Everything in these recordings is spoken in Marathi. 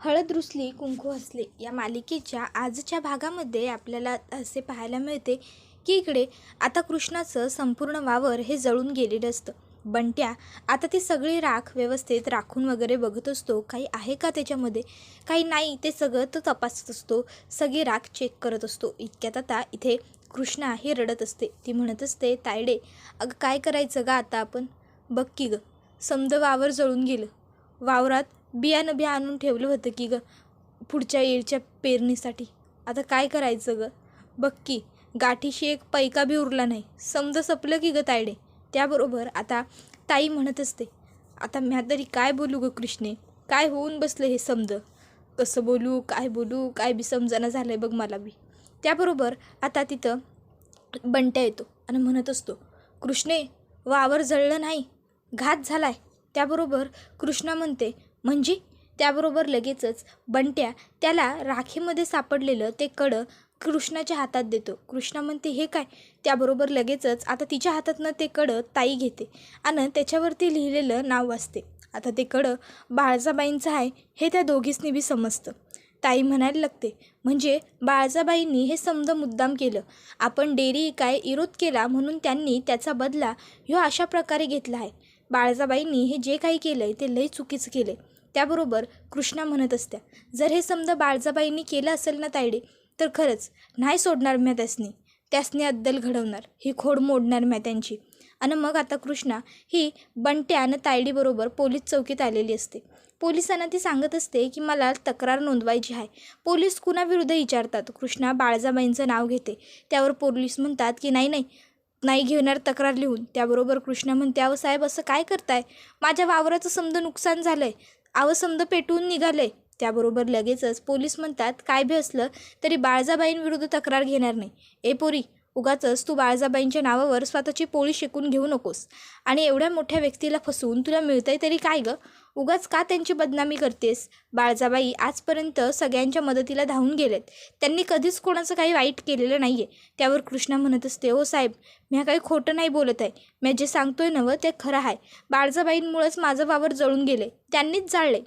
हळद रुसली कुंकू हसले या मालिकेच्या आजच्या भागामध्ये आपल्याला असे पाहायला मिळते की इकडे आता कृष्णाचं संपूर्ण वावर हे जळून गेलेलं असतं. बंट्या आता ती सगळी राख व्यवस्थित राखून वगैरे बघत असतो. काही आहे का त्याच्यामध्ये? काही नाही. ते सगळं तो तपासत असतो. सगळी राख चेक करत असतो. इतक्यात आता इथे कृष्णा ही रडत असते. ती म्हणत असते तायडे अगं काय करायचं गं आता आपण? बघ की गं. समद वावर जळून गेलं. वावरात बियाणं बी आणून ठेवलं होतं की गं पुढच्या येळच्या पेरणीसाठी. आता काय करायचं गं? बघ की गाठीशी एक पैका बी उरला नाही. समज सपलं की गं तायडे. त्याबरोबर आता ताई म्हणत असते आता म्या तरी काय बोलू गं कृष्णे? काय होऊन बसलं हे समज? कसं बोलू काय बोलू काय बी समजाना झालं आहे बघ मला बी. त्याबरोबर आता तिथं बंट्या येतो आणि म्हणत असतो कृष्णे वावर जळलं नाही घात झाला आहे त्याबरोबर कृष्णा म्हणते म्हणजे त्याबरोबर लगेचच बंट्या त्याला राखीमध्ये सापडलेलं ते कडं कृष्णाच्या हातात देतो. कृष्णा म्हणते हे काय? त्याबरोबर लगेचच आता तिच्या हातातनं ते कडं ताई घेते आणि त्याच्यावरती लिहिलेलं नाव वाचते. आता ते कडं बाळजाबाईंचं आहे हे त्या दोघीसनी बी समजतं. ताई म्हणायला लागते म्हणजे बाळजाबाईंनी हे समजा मुद्दाम केलं. आपण डेरी काय विरोध केला म्हणून त्यांनी त्याचा बदला ह्यो अशा प्रकारे घेतला आहे. बाळजाबाईंनी हे जे काही केलं आहे ते लई चुकीचं केलं आहे त्याबरोबर कृष्णा म्हणत असत्या जर हे समजा बाळजाबाईंनी केलं असेल ना तायडे तर खरंच नाही सोडणार म्या त्यासनी. त्यासनी अद्दल घडवणार ही खोड मोडणार म्या त्यांची. आणि मग आता कृष्णा ही बंट्या आणि तायडीबरोबर पोलीस चौकीत आलेली असते. पोलिसांना ती सांगत असते की मला तक्रार नोंदवायची आहे. पोलीस कुणाविरुद्ध विचारतात? कृष्णा बाळजाबाईंचं नाव घेते. त्यावर पोलीस म्हणतात की नाही नाही नाही घेणार तक्रार लिहून. त्याबरोबर कृष्णा म्हणते अहो साहेब असं काय करताय? माझ्या वावराचं समजा नुकसान झालं आहे अहो समजा पेटवून निघालं आहे त्याबरोबर लगेचच पोलीस म्हणतात काय बी असलं तरी बाळजाबाईंविरुद्ध तक्रार घेणार नाही. ए पोरी उगाचच तू बाळजाबाईंच्या नावावर स्वतःची पोळी शिकून घेऊ नकोस. आणि एवढ्या मोठ्या व्यक्तीला फसवून तुला मिळतंय तरी काय गं? उगाच का त्यांची बदनामी करतेस? बाळजाबाई आजपर्यंत सगळ्यांच्या मदतीला धावून गेलेत. त्यांनी कधीच कोणाचं काही वाईट केलेलं नाही आहे त्यावर कृष्णा म्हणत असते ओ साहेब मी काही खोटं नाही बोलत आहे. मी जे सांगतोय नवं ते खरं आहे. बाळजाबाईंमुळंच माझं वावर जळून गेले त्यांनीच जाळले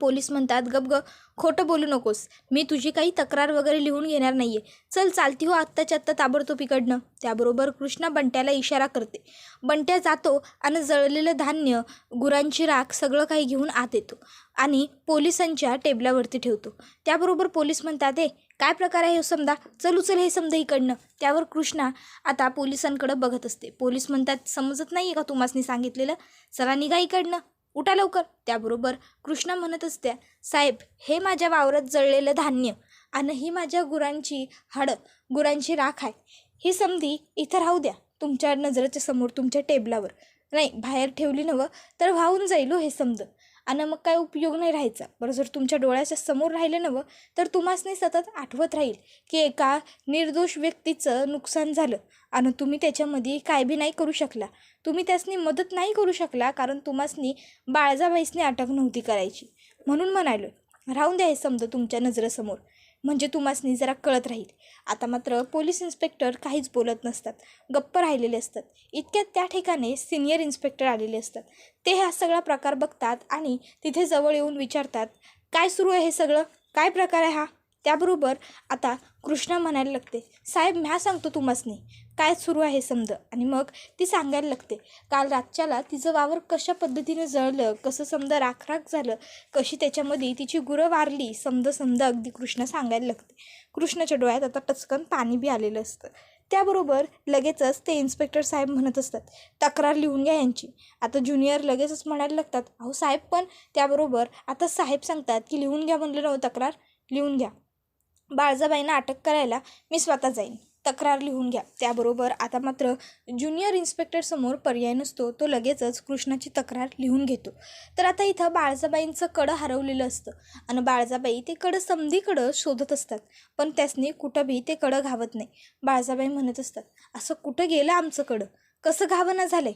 पोलीस म्हणतात गप ग खोटं बोलू नकोस. मी तुझी काही तक्रार वगैरे लिहून घेणार नाही आहे चल चालती हो आत्ताच्या आत्ता ताबडतोब इकडनं. त्याबरोबर कृष्णा बंट्याला इशारा करते. बंट्या जातो आणि जळलेलं धान्य गुरांची राख सगळं काही घेऊन आत येतो आणि पोलिसांच्या टेबलावरती ठेवतो. त्याबरोबर पोलीस म्हणतात ए काय प्रकार आहे हो समजा चल उचल हे समजा इकडनं. त्यावर कृष्णा आता पोलिसांकडं बघत असते. पोलीस म्हणतात समजत नाही आहे का तुम्हासनी सांगितलेलं? चला निघा इकडनं. उठा लवकर. त्याबरोबर कृष्णा म्हणत असत्या साहेब हे माझ्या वावरात जळलेलं धान्य आणि ही माझ्या गुरांची हाडं गुरांची राख आहे. ही समधी इथं राहू द्या तुमच्या नजरेच्या समोर तुमच्या टेबलावर. नाही बाहेर ठेवली नवं तर वाहून जाईल हो हे समज आणि मग काय उपयोग नाही राहायचा. बरं जर तुमच्या डोळ्याच्या समोर राहिलं नवं तर तुम्हासनी सतत आठवत राहील की एका निर्दोष व्यक्तीचं नुकसान झालं आणि तुम्ही त्याच्यामध्ये काय बी नाही करू शकला. तुम्ही त्यासनी मदत नाही करू शकला कारण तुम्हासनी बाळजाबाईसनी अटक नव्हती करायची. म्हणून म्हणालो राहून द्या हे समजा तुमच्या नजरेसमोर. म्हणजे तुम्हासनी जरा कळत राहील. आता मात्र पोलीस इन्स्पेक्टर काहीच बोलत नसतात. गप्प राहिलेले असतात. इतक्यात त्या ठिकाणी सिनियर इन्स्पेक्टर आलेले असतात. ते हा सगळा प्रकार बघतात आणि तिथे जवळ येऊन विचारतात काय सुरू आहे हे सगळं? काय प्रकार आहे हा? त्याबरोबर आता कृष्णा म्हणायला लागते साहेब म्या सांगतो तुम्हासनी काय सुरू आहे समज? आणि मग ती सांगायला लागते काल रातच्याला तिचं वावर कशा पद्धतीने जळलं कसं समजा राखराख झालं कशी त्याच्यामध्ये तिची गुरं वारली समज समजा अगदी कृष्णा सांगायला लागते. कृष्णाच्या डोळ्यात आता टचकन पाणी बी आलेलं असतं. त्याबरोबर लगेचच ते इन्स्पेक्टर साहेब म्हणत असतात तक्रार लिहून घ्या यांची. आता ज्युनियर लगेचच म्हणायला लागतात अहो साहेब पण त्याबरोबर आता साहेब सांगतात की लिहून घ्या म्हणलं नव्हतं हो तक्रार. लिहून घ्या. बाळजाबाईंना अटक करायला मी स्वतः जाईन. तक्रार लिहून घ्या. त्याबरोबर आता मात्र ज्युनियर इन्स्पेक्टरसमोर पर्याय नसतो तो लगेचच कृष्णाची तक्रार लिहून घेतो. तर आता इथं बाळजाबाईंचं कडं हरवलेलं असतं आणि बाळजाबाई ते कडं समधीकडं शोधत असतात. पण त्यासनी कुठं बी ते कडं घावत नाही. बाळजाबाई म्हणत असतात असं कुठं गेलं आमचं कडं? कसं घावं ना झालं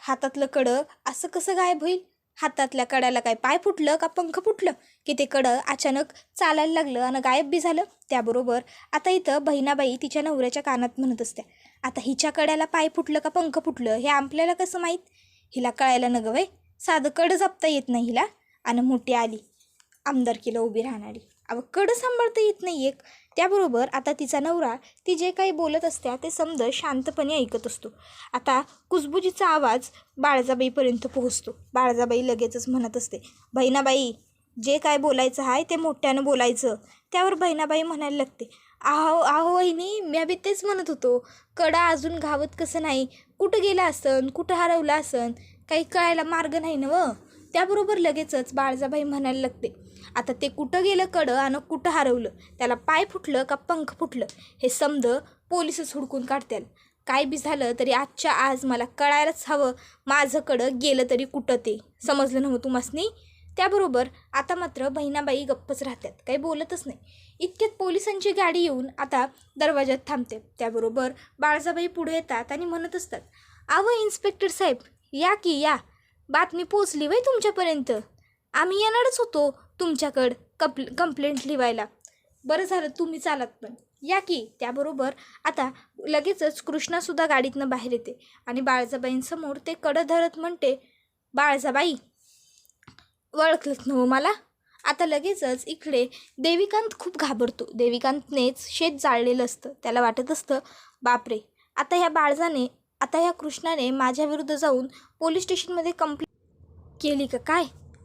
हातातलं कडं असं कसं गायब होईल? हातातल्या कड्याला काय पाय फुटलं का पंख फुटलं की ते कडं अचानक चालायला लागलं आणि गायब बी झालं. त्याबरोबर आता इथं बहिणाबाई तिच्या नवऱ्याच्या कानात म्हणत असत्या आता हिच्या कड्याला पाय फुटलं का पंख फुटलं हे आपल्याला कसं माहीत? हिला कळायला न गं साधं कडं जपता येत नाही हिला. आणि मोठी आली आमदारकीला उभी राहणारी. अव कडं सांभाळता येत नाही एक त्याबरोबर आता तिचा नवरा ती जे काही बोलत असत्या ते समज शांतपणे ऐकत असतो. आता कुजबुजीचा आवाज बाळजाबाईपर्यंत पोहोचतो. बाळजाबाई लगेचच म्हणत असते बहिणाबाई जे काय बोलायचं आहे ते मोठ्यानं बोलायचं. त्यावर बहिणाबाई म्हणायला लागते आहो आहो वहिनी मी बी तेच म्हणत होतो. कडा अजून घावत कसं नाही? कुठं गेला असन? कुठं हरवला असन? काही कळायला मार्ग नाही ना व त्याबरोबर लगेचच बाळजाबाई म्हणायला लागते आता ते कुठं गेलं कडं आणि कुठं हरवलं? त्याला पाय फुटलं का पंख फुटलं? हे समज पोलिसच हुडकून काढतील काय बी झालं तरी आजच्या आज मला कळायलाच हवं माझं कडं गेलं तरी कुठं ते? समजलं नव्हतं तुम्हासनी? त्याबरोबर आता मात्र बहिणाबाई गप्पच राहतात काही बोलतच नाही. इतक्यात पोलिसांची गाडी येऊन आता दरवाज्यात थांबते. त्याबरोबर बाळजाबाई पुढे येतात आणि म्हणत असतात आव इन्स्पेक्टर साहेब या की या. बातमी पोचली वय तुमच्यापर्यंत. आम्ही येणारच होतो. तुमच्याकडं कप्ल कंप्लेंट लिवायला. बरं झालं तुम्ही चालत पण. या की त्याबरोबर आता लगेचच कृष्णासुद्धा गाडीतनं बाहेर येते आणि बाळजाबाईंसमोर ते कडं धरत म्हणते बाळजाबाई ओळखलंच नव्ह मला? आता लगेचच इकडे देविकांत खूप घाबरतो. देविकांतनेच शेत जाळलेलं असतं. त्याला वाटत असतं बापरे आता ह्या बाळजाने आता ह्या कृष्णाने माझ्याविरुद्ध जाऊन पोलीस स्टेशनमध्ये कंप्लेंट केली का? काय?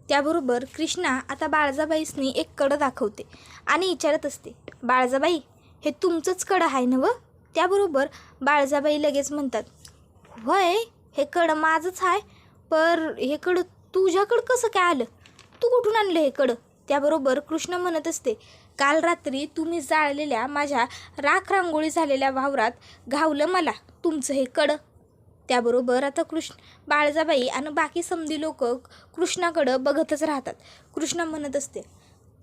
त्याबरोबर कृष्णा आता बाळजाबाईसनी एक कडं दाखवते आणि विचारत असते बाळजाबाई हे तुमचंच कडं आहे ना व त्याबरोबर बाळजाबाई लगेच म्हणतात वय हे कडं माझंच आहे पर हे कडं तुझ्याकडं कसं काय आलं? तू कुठून आणलं हे कडं? त्याबरोबर कृष्ण म्हणत असते काल रात्री तुम्ही जाळलेल्या माझ्या राख रांगोळी झालेल्या वावरात घावलं मला तुमचं हे कडं. त्याबरोबर आता कृष्ण बाळजाबाई आणि बाकी समधी लोक कृष्णाकडं बघतच राहतात. कृष्णा म्हणत असते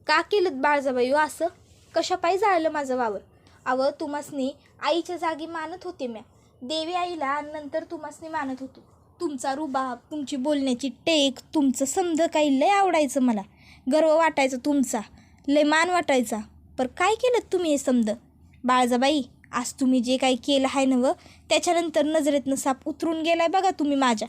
का केलं बाळजाबाई हो असं? कशापायी जाळलं माझं वावर? अवं तुम्हासनी आईच्या जागी मानत होते म्या. देवी आईला आणि नंतर तुमासनी मानत होतो. तुमचा रुबाब तुमची बोलण्याची टेक तुमचं समज काही लय आवडायचं मला. गर्व वाटायचं तुमचा लय मान वाटायचा. पर काय केलं तुम्ही हे समज? बाळजाबाई आज तुम्ही जे काही केलं आहे नवं त्याच्यानंतर नजरेतनं साप उतरून गेलाय बघा तुम्ही माझ्या.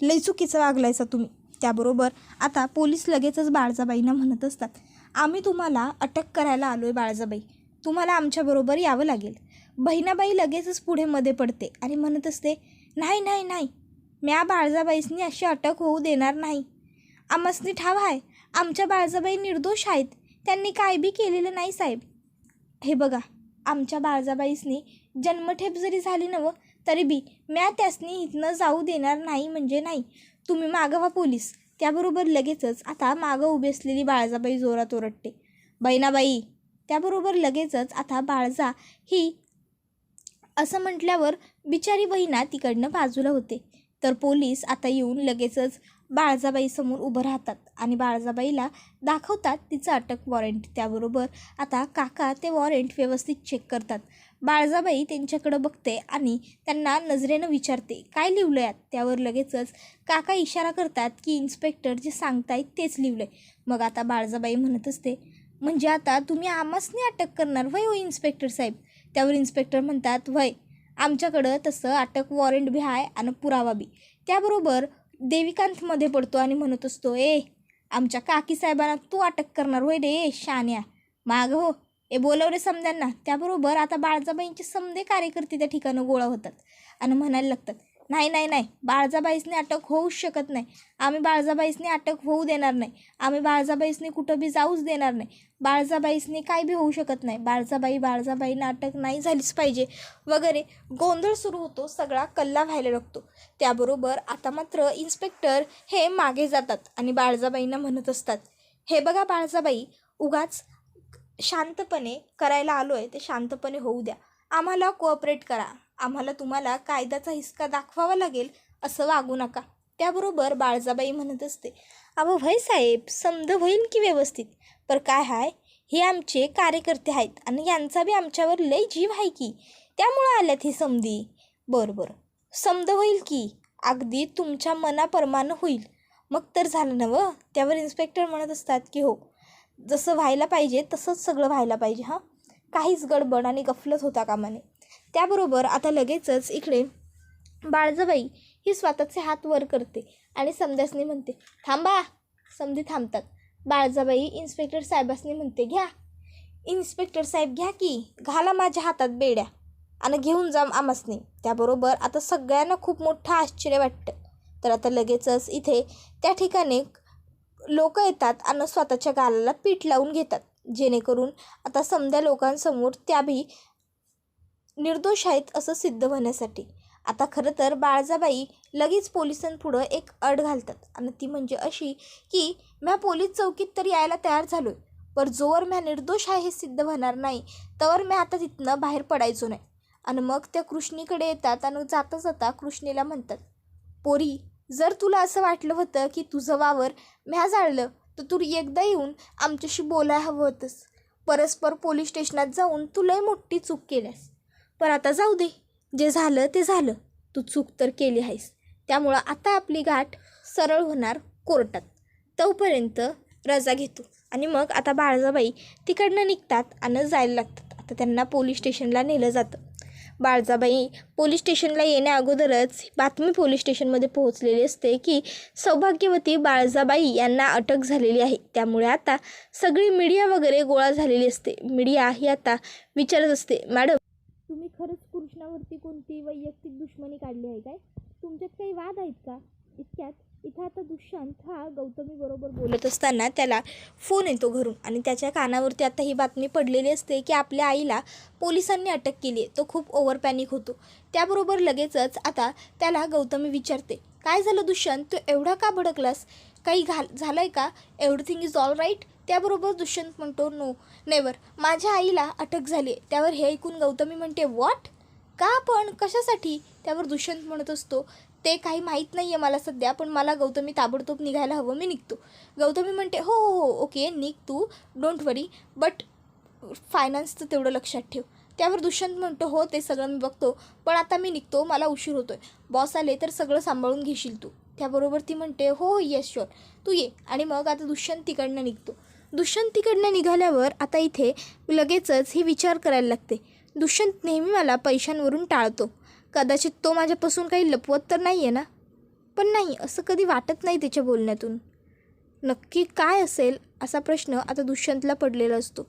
लई चुकीचं वागलायचा तुम्ही. त्याबरोबर आता पोलीस लगेचच बाळजाबाईंना म्हणत असतात आम्ही तुम्हाला अटक करायला आलो आहे बाळजाबाई. तुम्हाला आमच्याबरोबर यावं लागेल. बहिणाबाई लगेचच पुढे मध्ये पडते आणि म्हणत असते नाही नाही नाही. म्या बाळजाबाईसनी अशी अटक होऊ देणार नाही. आमसनी ठाव आहे. आमच्या बाळजाबाई निर्दोष आहेत. त्यांनी काय बी केलेलं नाही साहेब. हे बघा आमच्या बाळजाबाईसनी जन्मठेप जरी झाली नवं तरी बी म्या त्यासनी इथनं जाऊ देणार नाही म्हणजे नाही. तुम्ही मागं व्हा पोलीस. त्याबरोबर लगेचच आता मागं उभी असलेली बाळजाबाई जोरात ओरडते. बहिणाबाई त्याबरोबर लगेचच आता बाळजा ही असं म्हटल्यावर बिचारी बहिणा तिकडनं बाजूला होते. तर पोलीस आता येऊन लगेचच बाळजाबाईसमोर उभं राहतात आणि बाळजाबाईला दाखवतात तिचं अटक वॉरंट त्याबरोबर. आता काका ते वॉरंट व्यवस्थित चेक करतात. बाळजाबाई त्यांच्याकडं बघते आणि त्यांना नजरेनं विचारते काय लिहिलं आहे त्यावर लगेचच काका इशारा करतात की इन्स्पेक्टर जे सांगतायत तेच लिहिलं आहे मग आता बाळजाबाई म्हणत असते म्हणजे आता तुम्ही आमासने अटक करणार वय हो इन्स्पेक्टर साहेब? त्यावर इन्स्पेक्टर म्हणतात वय आमच्याकडं तसं अटक वॉरंट बी आहे आणि पुरावा बी. त्याबरोबर देविकांतमध्ये पडतो आणि म्हणत असतो ए आमच्या काकीसाहेबांना तू अटक करणार होय रे शान्या माग हो ए बोलवले समजांना त्याबरोबर आता बाळजाबाईंचे समदे कार्यकर्ते त्या ठिकाणं गोळा होतात आणि म्हणायला लागतात नाही नाही नाही. बाळजाबाईसने अटक होऊच शकत नाही. आम्ही बाळजाबाईसने अटक होऊ देणार नाही. आम्ही बाळजाबाईसने कुठं बी जाऊच देणार नाही. बाळजाबाईसने काय बी होऊ शकत नाही. बाळजाबाई बाळजाबाईंना अटक नाही झालीच पाहिजे. वगैरे गोंधळ सुरू होतो सगळा कल्ला व्हायला लागतो. त्याबरोबर आता मात्र इन्स्पेक्टर हे मागे जातात आणि बाळजाबाईंना म्हणत असतात हे बघा बाळजाबाई उगाच शांतपणे करायला आलो आहे ते शांतपणे होऊ द्या. आम्हाला कोऑपरेट करा. आम्हाला तुम्हाला कायद्याचा हिसका दाखवावा लागेल असं वागू नका. त्याबरोबर बाळजाबाई म्हणत असते अहो भय साहेब समज होईल की व्यवस्थित. पर काय हाय हे आमचे कार्यकर्ते आहेत आणि यांचा बी आमच्यावर लय जीव आहे की. त्यामुळं आल्यात ही समधी. बरं बरं. समज होईल की. अगदी तुमच्या मनाप्रमाणे होईल. मग तर झालं ना व? त्यावर इन्स्पेक्टर म्हणत असतात की हो. जसं व्हायला पाहिजे तसंच सगळं व्हायला पाहिजे हां. काहीच गडबड आणि गफलत होता कामाने त्याबरोबर आता लगेचच इकडे बाळजबाई ही स्वतःचे हात वर करते आणि समद्यासनी म्हणते थांबा समधी थांबतात. बाळजाबाई इन्स्पेक्टर साहेबासनी म्हणते घ्या. इन्स्पेक्टर साहेब घ्या की घाला माझ्या हातात बेड्या आणि घेऊन जा आमासनी. त्याबरोबर आता सगळ्यांना खूप मोठं आश्चर्य वाटतं. तर आता लगेचच इथे त्या ठिकाणी लोक येतात आणि स्वतःच्या गालाला पीठ लावून घेतात. जेणेकरून आता समध्या लोकांसमोर त्या बी निर्दोष आहेत असं सिद्ध होण्यासाठी. आता खरं तर बाळजाबाई लगेच पोलिसांपुढं एक अड घालतात. आणि ती म्हणजे अशी की म्या पोलीस चौकीत तर यायला तयार झालो आहे पर जोवर म्या निर्दोष आहे हे सिद्ध होणार नाही तर म्या आता तिथनं बाहेर पडायचो नाही. आणि मग त्या कृष्णीकडे येतात आणि जाता जाता कृष्णीला म्हणतात पोरी जर तुला असं वाटलं होतं की तुझं वावर म्या जाळलं तर तू एकदा येऊन आमच्याशी बोलायला हवं होतंस. परस्पर पोलीस स्टेशनात जाऊन तुलाही लय मोठी चूक केल्यास. पण आता जाऊ दे. जे झालं ते झालं. तू चूक तर केली आहेस. त्यामुळं आता आपली गाठ सरळ होणार कोर्टात. तोपर्यंत रजा घेतो. आणि मग आता बाळजाबाई तिकडनं निघतात आणि जायला लागतात. आता त्यांना पोलीस स्टेशनला नेलं जातं. बाळजाबाई पोलीस स्टेशनला येण्या अगोदरच बातमी पोलीस स्टेशनमध्ये पोहोचलेली असते की सौभाग्यवती बाळजाबाई यांना अटक झालेली आहे. त्यामुळे आता सगळी मीडिया वगैरे गोळा झालेली असते. मीडिया ही आता विचारत असते मॅडम तुम्ही खरंच कृष्णावरती कोणती वैयक्तिक दुश्मनी काढली आहे काय? तुमच्यात काही वाद आहेत का? इतक्यात? इथं आता दुष्यंत हा गौतमी बरोबर बोलत असताना त्याला फोन येतो घरून आणि त्याच्या कानावरती आता ही बातमी पडलेली असते की आपल्या आईला पोलिसांनी अटक केली आहे. तो खूप ओव्हर पॅनिक होतो. त्याबरोबर लगेचच आता त्याला गौतमी विचारते काय झालं दुष्यंत? तू एवढा का भडकलास? काही घाल झालं आहे का? एव्हरीथिंग इज ऑल राईट त्याबरोबर दुष्यंत म्हणतो नो नेवर. माझ्या आईला अटक झाली आहे त्यावर हे ऐकून गौतमी म्हणते वॉट? का पण? कशासाठी? त्यावर दुष्यंत म्हणत असतो ते काही माहीत नाही आहे मला सध्या पण मला गौतमी ताबडतोब निघायला हवं. मी निघतो. गौतमी म्हणते हो हो हो ओके निघ तू. डोंट वरी बट फायनान्सचं तेवढं लक्षात ठेव. त्यावर दुष्यंत म्हणतो हो ते सगळं मी बघतो. पण आता मी निघतो. मला उशीर होतोय. बॉस आले तर सगळं सांभाळून घेशील तू. त्याबरोबर ती म्हणते हो हो येस शुअर तू ये. आणि मग आता दुष्यंत तिकडनं निघतो. दुष्यंत तिकडनं निघाल्यावर आता इथे लगेचच ही विचार करायला लागते. दुष्यंत नेहमी मला पैशांवरून टाळतो. कदाचित तो माझ्यापासून काही लपवत तर नाही आहे ना? पण नाही असं कधी वाटत नाही त्याच्या बोलण्यातून. नक्की काय असेल असा प्रश्न आता दुष्यंतला पडलेला असतो.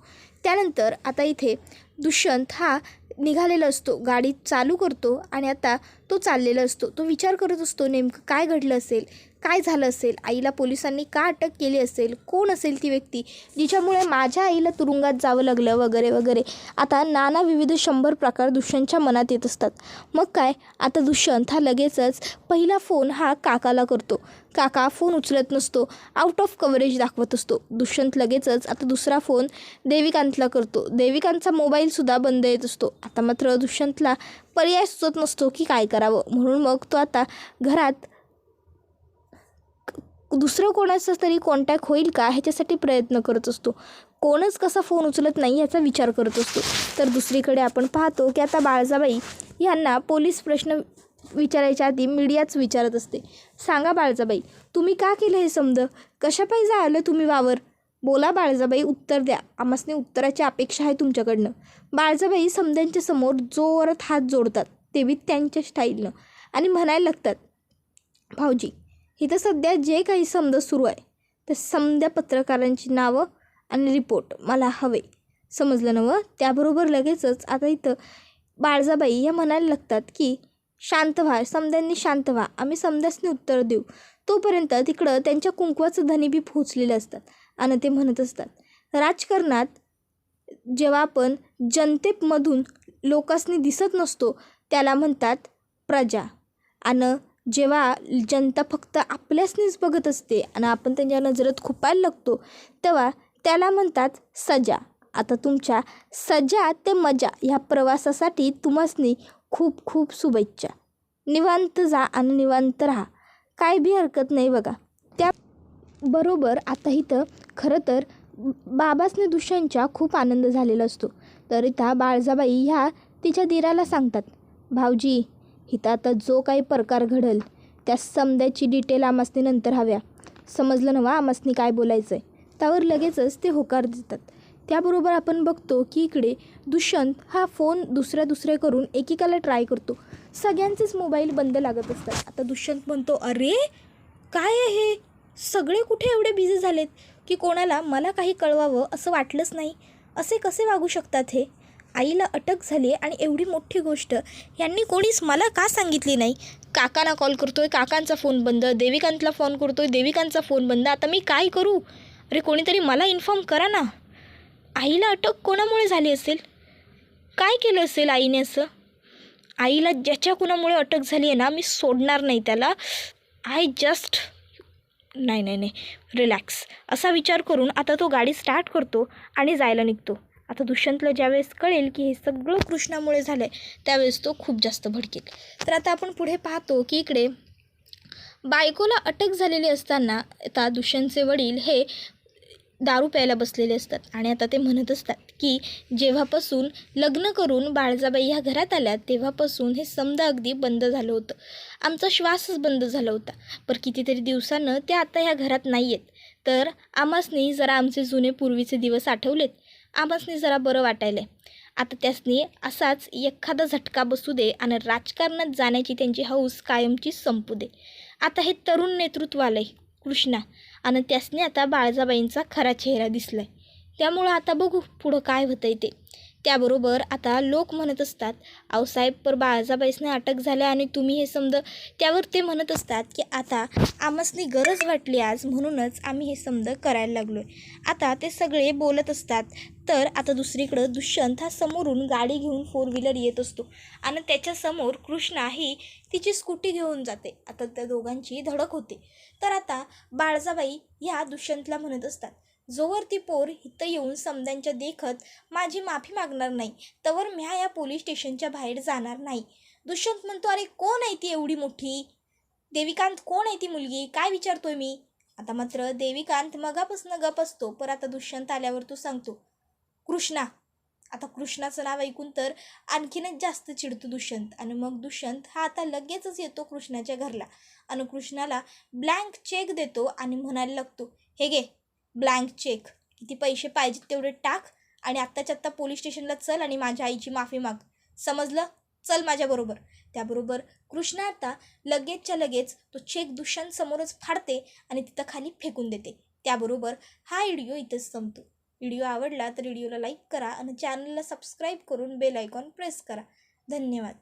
त्यानंतर आता इथे दुष्यंत हा निघालेला असतो. गाडी चालू करतो आणि आता तो चाललेला असतो. तो विचार करत असतो नेमकं काय घडलं असेल? काय झालं असेल? आईला पोलिसांनी का अटक केली असेल? कोण असेल ती व्यक्ती? जिच्यामुळे माझ्या आईला तुरुंगात जावं लागलं वगैरे वगैरे. आता नाना विविध शंभर प्रकार दुष्यंतच्या मनात येत असतात. मग काय? आता दुष्यंत हा लगेचच पहिला फोन हा काकाला करतो. काका फोन उचलत नसतो. आउट ऑफ कव्हरेज दाखवत असतो. दुष्यंत लगेचच आता दुसरा फोन देविकांतला करतो. देविकांतचा मोबाईलसुद्धा बंद येत असतो. आता मात्र दुष्यंतला पर्याय सुचत नसतो की काय करावं. म्हणून मग तो आता घरात दुसरं कोणाचा तरी कॉन्टॅक्ट होईल का? ह्याच्यासाठी प्रयत्न करत असतो. कोणच कसा फोन उचलत नाही याचा विचार करत असतो. तर दुसरीकडे आपण पाहतो की आता बाळजाबाई यांना पोलीस प्रश्न विचारायच्या आधी मीडियाच विचारत असते. सांगा बाळजाबाई तुम्ही का केलं हे समज? कशापायी जायलं तुम्ही वावर? बोला बाळजाबाई उत्तर द्या. आम्हासने उत्तराची अपेक्षा आहे तुमच्याकडनं. बाळजाबाई समद्यांच्या समोर जोरात हात जोडतात. तेवी त्यांच्या स्टाईलनं आणि म्हणायला लागतात भाऊजी इथं सध्या जे काही समजा सुरू आहे ते समद्या पत्रकारांची नावं आणि रिपोर्ट मला हवे. समजलं नवं त्याबरोबर लगेचच आता इथं बाळजाबाई या म्हणायला लागतात की शांत व्हा समद्यांनी शांत व्हा. आम्ही समद्यासनी उत्तर देऊ. तोपर्यंत तिकडं त्यांच्या कुंकवाचं धनी बी पोहोचलेले असतात आणि ते म्हणत असतात राजकारणात जेव्हा आपण जनतेमधून लोकांसनी दिसत नसतो त्याला म्हणतात प्रजा. आणि जेव्हा जनता फक्त आपल्यासनीच बघत असते आणि आपण त्यांच्या नजरेत खुपायला लागतो तेव्हा त्याला म्हणतात सजा. आता तुमच्या सजा ते मजा ह्या प्रवासासाठी तुम्हासनी खूप खूप शुभेच्छा. निवांत जा आणि निवांत राहा. काय बी हरकत नाही बघा. त्या बरोबर आता इथं खरं तर बाबासने दुष्यांच्या खूप आनंद झालेला असतो. तर इथं बाळजाबाई ह्या तिच्या दिराला सांगतात भाऊजी इथं आता जो काही प्रकार घडल त्या समद्याची डिटेल आमासनी नंतर हव्या. समजलं नवा आमासनी काय बोलायचं आहे त्यावर लगेचच ते होकार देतात. त्याबरोबर आपण बघतो की इकडे दुष्यंत हा फोन दुसऱ्या दुसऱ्या करून एकेकाला ट्राय करतो. सगळ्यांचेच मोबाईल बंद लागत असतात. आता दुष्यंत म्हणतो अरे काय आहे? हे सगळे कुठे एवढे बिझी झालेत? की कोणाला मला काही कळवावं असं वाटलंच नाही. असे कसे वागू शकतात हे? आईला अटक झाली आहे आणि एवढी मोठी गोष्ट यांनी कोणीच मला का सांगितली नाही? काकांना कॉल करतो आहे काकांचा फोन बंद देविकांतला फोन करतो आहे देविकांचा फोन बंद. आता मी काय करू? अरे कोणीतरी मला इन्फॉर्म करा ना. आईला अटक कोणामुळे झाली असेल? काय केलं असेल आईने असं? आईला ज्याच्या कुणामुळे अटक झाली आहे ना मी सोडणार नाही त्याला. आय जस्ट नाही नाही नाही रिलॅक्स असा विचार करून आता तो गाडी स्टार्ट करतो आणि जायला निघतो. आता दुष्यंतला ज्यावेळेस कळेल की हे सगळं कृष्णामुळे झालं आहे त्यावेळेस तो खूप जास्त भडकेल. तर आता आपण पुढे पाहतो की इकडे बायकोला अटक झालेली असताना आता दुष्यंतचे वडील हे दारू प्यायला बसलेले असतात आणि आता ते म्हणत असतात की जेव्हापासून लग्न करून बाळजाबाई ह्या घरात आल्या तेव्हापासून हे समजा अगदी बंद झालं होतं. आमचा श्वासच बंद झाला होता. पर कितीतरी दिवसानं ते आता ह्या घरात नाही आहेत तर आमासनी जरा आमचे जुने पूर्वीचे दिवस आठवलेत. आमासनी जरा बरं वाटायले आता त्यासनी असाच एखादा झटका बसू दे आणि राजकारणात जाण्याची त्यांची हौस कायमची संपू दे. आता हे तरुण नेतृत्व आलं आहे कृष्णा आणि त्यासनी आता बाळजाबाईंचा खरा चेहरा दिसलाय. त्यामुळं आता बघू पुढं काय होतंय ते. त्याबरोबर आता लोक म्हणत असतात आऊसाहेब पर बाळजाबाईसने अटक झाल्या आणि तुम्ही हे समज त्यावर ते म्हणत असतात की आता आमसनी गरज वाटली आज म्हणूनच आम्ही हे समज करायला लागलो आहे आता ते सगळे बोलत असतात तर आता दुसरीकडं दुष्यंत हा समोरून गाडी घेऊन फोर व्हीलर येत असतो. आणि त्याच्यासमोर कृष्णा ही तिची स्कूटी घेऊन जाते. आता त्या दोघांची धडक होते. तर आता बाळजाबाई ह्या दुष्यंतला म्हणत असतात जोवर ती पोर इथं येऊन समद्यांच्या देखत माझी माफी मागणार नाही. तवर म्या या पोलीस स्टेशनच्या बाहेर जाणार नाही. दुष्यंत म्हणतो अरे कोण आहे ती एवढी मोठी? देविकांत कोण आहे ती मुलगी? काय विचारतोय मी? आता मात्र देविकांत मगापासून गप असतो पर आता दुष्यंत आल्यावर तो सांगतो कृष्णा. आता कृष्णाचं नाव ऐकून तर आणखीनच जास्त चिडतो दुष्यंत. आणि मग दुष्यंत हा आता लगेचच येतो कृष्णाच्या घरला. आणि कृष्णाला ब्लँक चेक देतो आणि म्हणायला लागतो हे घे ब्लँक चेक किती पैसे पाहिजेत तेवढे टाक आणि आत्ताच्या आत्ता पोलीस स्टेशनला चल आणि माझ्या आईची माफी माग. समजलं? चल माझ्याबरोबर त्याबरोबर कृष्णा आता लगेचच्या लगेच तो चेक दुष्यांसमोरच फाडते आणि तिथं खाली फेकून देते. त्याबरोबर हा व्हिडिओ इथंच संपतो. व्हिडिओ आवडला तर व्हिडिओला लाईक करा आणि चॅनलला सबस्क्राईब करून बेल आयकॉन प्रेस करा. धन्यवाद.